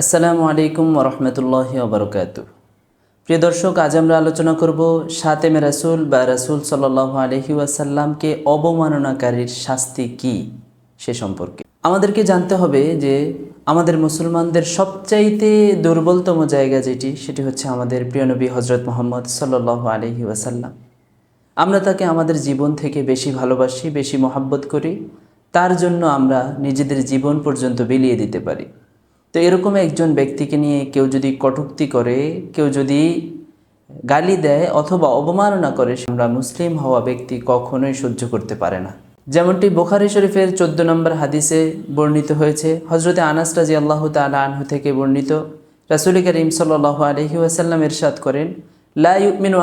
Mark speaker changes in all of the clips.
Speaker 1: আসসালামু আলাইকুম ওরহমতুল্লাহ ওবরকাত প্রিয় দর্শক, আজ আমরা আলোচনা করব সাতেমে রাসুল বা রাসুল সাল্লাহ আলহি ওয়াসাল্লামকে অবমাননাকারীর শাস্তি কি সে সম্পর্কে। আমাদেরকে জানতে হবে যে আমাদের মুসলমানদের সবচাইতে দুর্বলতম জায়গা যেটি, সেটি হচ্ছে আমাদের প্রিয় নবী হজরত মোহাম্মদ সাল্লাহ আলহি ওয়াসাল্লাম। আমরা তাকে আমাদের জীবন থেকে বেশি ভালোবাসি, বেশি মহাব্বত করি। তার জন্য আমরা নিজেদের জীবন পর্যন্ত বিলিয়ে দিতে পারি। তো এরকম একজন ব্যক্তিকে নিয়ে কেউ যদি কটুক্তি করে, কেউ যদি গালি দেয় অথবা অবমাননা করে, আমরা মুসলিম হওয়া ব্যক্তি কখনোই সহ্য করতে পারে না। যেমনটি বোখারি শরীফের চোদ্দ নম্বর হাদিসে বর্ণিত হয়েছে হজরতে আনাস রাজি আল্লাহ তালা আনহু থেকে বর্ণিত। রাসুল করিম সাল আলহি ওয়াসাল্লাম ইরশাদ করেন, লা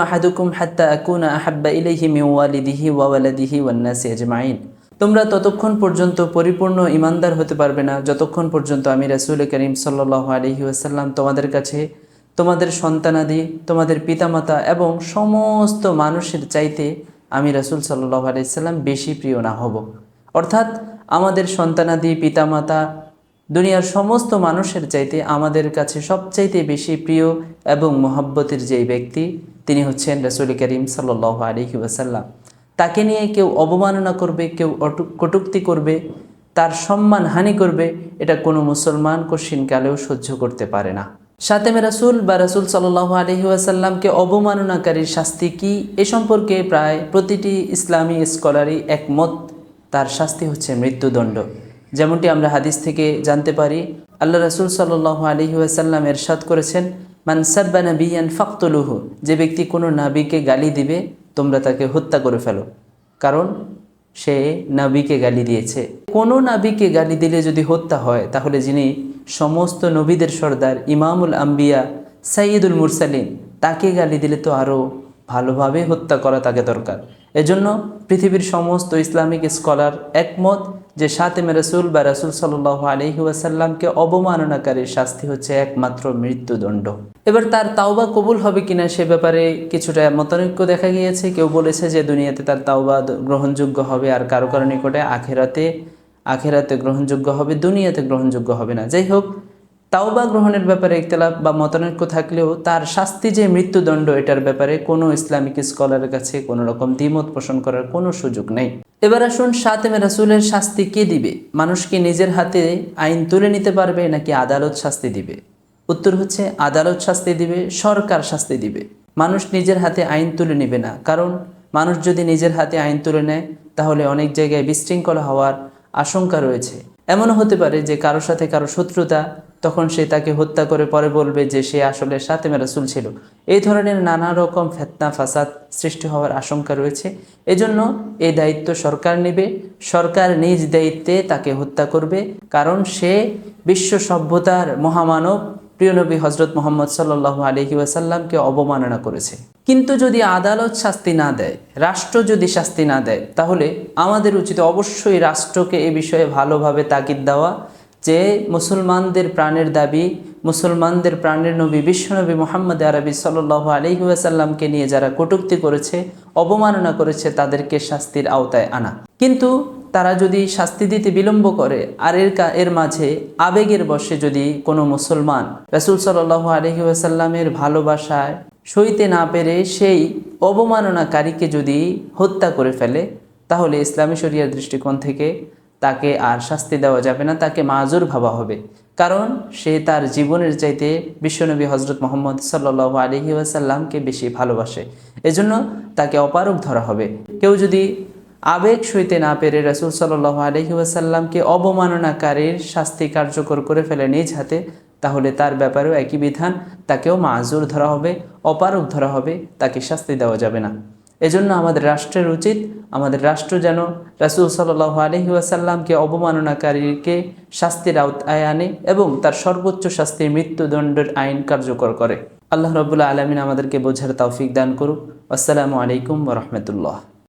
Speaker 1: আহাদুকুম হাত্তা আকুনা আহাব্বা ইলাইহি মিন ওয়ালিদিহি ওয়া ওয়ালাদিহি ওয়ান নাসি আজমাইন। তোমরা ততক্ষণ পর্যন্ত পরিপূর্ণ ইমানদার হতে পারবে না। যতক্ষণ পর্যন্ত আমি রাসুল করিম সাল্লাহ আলহি আসাল্লাম তোমাদের কাছে, তোমাদের সন্তানাদি, তোমাদের পিতামাতা এবং সমস্ত মানুষের চাইতে আমি রাসুল সাল্লাহ আলাইসাল্লাম বেশি প্রিয় না হব। অর্থাৎ আমাদের সন্তানাদি, পিতামাতা, দুনিয়ার সমস্ত মানুষের চাইতে আমাদের কাছে সবচাইতে বেশি প্রিয় এবং মোহাব্বতের যেই ব্যক্তি, তিনি হচ্ছেন রাসুল করিম সাল্লাহ আলহি ওয়াসাল্লাম। তাকে নিয়ে কেউ অবমাননা করবে, কেউ কটূক্তি করবে, তার সম্মান হানি করবে, এটা কোনো মুসলমান কশিনকালেও সহ্য করতে পারে না। সাতেমে রাসুল বা রাসুল সাল্লাহ আলহি আসাল্লামকে অবমাননাকারীর শাস্তি কি? এ সম্পর্কে প্রায় প্রতিটি ইসলামী স্কলারই একমত। তার শাস্তি হচ্ছে মৃত্যুদণ্ড। যেমনটি আমরা হাদিস থেকে জানতে পারি, আল্লাহ রাসুল সাল্লাহ আলহি আসাল্লাম এরশাদ করেছেন মানসাব্বা নবিয়ান ফাক্তলুহু যে ব্যক্তি কোনো নাবিকে গালি দিবে তোমরা তাকে হত্যা করে ফেলো। কারণ সে নাবিকে গালি দিয়েছে। কোনো নাবিকে গালি দিলে যদি হত্যা হয়, তাহলে যিনি সমস্ত নবীদের সর্দার, ইমামুল আম্বিয়া সাইয়দুল মুরসালিন, তাকে গালি দিলে তো আরও ভালোভাবে হত্যা করা তাকে দরকার। এজন্য পৃথিবীর সমস্ত ইসলামিক স্কলার একমত যে সাতেমে রসুল বা রসুল সাল্লাহ আলহি ওয়াসাল্লামকে অবমাননাকারীর শাস্তি হচ্ছে একমাত্র মৃত্যুদণ্ড। এবার তার তাওবা কবুল হবে কিনা সে ব্যাপারে কিছুটা মতানৈক্য দেখা গিয়েছে। কেউ বলেছে যে দুনিয়াতে তার তাওবা গ্রহণযোগ্য হবে আর কারও কারও নিকটে আখেরাতে আখেরাতে গ্রহণযোগ্য হবে, দুনিয়াতে গ্রহণযোগ্য হবে না। যাই হোক তাওবা গ্রহণের ব্যাপারে ইখতলাফ বা মতানৈক্য থাকলেও তার শাস্তি যে মৃত্যুদণ্ড, এটার ব্যাপারে কোনো ইসলামিক স্কলারের কাছে কোনো রকম দ্বিমত পোষণ করার কোনো সুযোগ নেই। এবার আসুন সাতেমে রাসুলের শাস্তি কে দিবে? মানুষ কি নিজের হাতে আইন তুলে নিতে পারবে নাকি আদালত শাস্তি দিবে? উত্তর হচ্ছে, আদালত শাস্তি দিবে, সরকার শাস্তি দিবে। মানুষ নিজের হাতে আইন তুলে নেবে না। কারণ, মানুষ যদি নিজের হাতে আইন তুলে নেয়, তাহলে অনেক জায়গায় বিশৃঙ্খলা হওয়ার আশঙ্কা রয়েছে। এমনও হতে পারে যে কারোর সাথে কারও শত্রুতা তখন সে তাকে হত্যা করে পরে বলবে যে সে আসলে সাথে রাসুল ছিল। এই ধরনের নানা রকম ফেতনা, ফাসাদ সৃষ্টি হওয়ার আশঙ্কা রয়েছে। এজন্য এই দায়িত্ব সরকার নেবে। সরকার নিজ দায়িত্বে তাকে হত্যা করবে। কারণ সে বিশ্ব সভ্যতার মহামানব। প্রিয় নবী হজরত মোহাম্মদ সাল্লাহ আলহি ওয়াসাল্লামকে অবমাননা করেছে। কিন্তু যদি আদালত শাস্তি না দেয়, রাষ্ট্র যদি শাস্তি না দেয়, তাহলে আমাদের উচিত অবশ্যই রাষ্ট্রকে এ বিষয়ে ভালোভাবে তাগিদ দেওয়া। যে মুসলমানদের প্রাণের দাবি, মুসলমানদের প্রাণের নবী বিশ্বনবী মোহাম্মদ আরবি সাল্লাহ আলহি ওয়াসাল্লামকে নিয়ে যারা কটূক্তি করেছে, অবমাননা করেছে, তাদেরকে শাস্তির আওতায় আনা। কিন্তু তারা যদি শাস্তি দিতে বিলম্ব করে, আর এর এর মাঝে আবেগের বশে যদি কোনো মুসলমান রসুল সাল্লাহ আলহি আসাল্লামের ভালোবাসায় সইতে না পেরে সেই অবমাননাকারীকে যদি হত্যা করে ফেলে, তাহলে ইসলামী শরিয়ার দৃষ্টিকোণ থেকে তাকে আর শাস্তি দেওয়া যাবে না, তাকে মাজুর ভাবা হবে। কারণ সে তার জীবনের চাইতে বিশ্বনবী হজরত মোহাম্মদ সাল্লাহ আলহি আসাল্লামকে বেশি ভালোবাসে। এজন্য তাকে অপারক ধরা হবে। কেউ যদি আবেগ সইতে না পেরে রসুল সাল্লাহ আলহি ওয়াসাল্লামকে অবমাননাকারীর শাস্তি কার্যকর করে ফেলে নিজ হাতে, তাহলে তার ব্যাপারেও একই বিধান, তাকেও মাজুর ধরা হবে অপারক ধরা হবে, তাকে শাস্তি দেওয়া যাবে না। এজন্য আমাদের রাষ্ট্রের উচিত, আমাদের রাষ্ট্র যেন রাসুল সাল্লাহ আলহি ওয়াসাল্লামকে অবমাননাকারীকে শাস্তির আওতায় আনে এবং তার সর্বোচ্চ শাস্তির মৃত্যুদণ্ডের আইন কার্যকর করে। আল্লাহ রবুল্লা আলমিন আমাদেরকে বোঝার তৌফিক দান করুক। আসসালামু আলাইকুম রহমতুল্লাহ।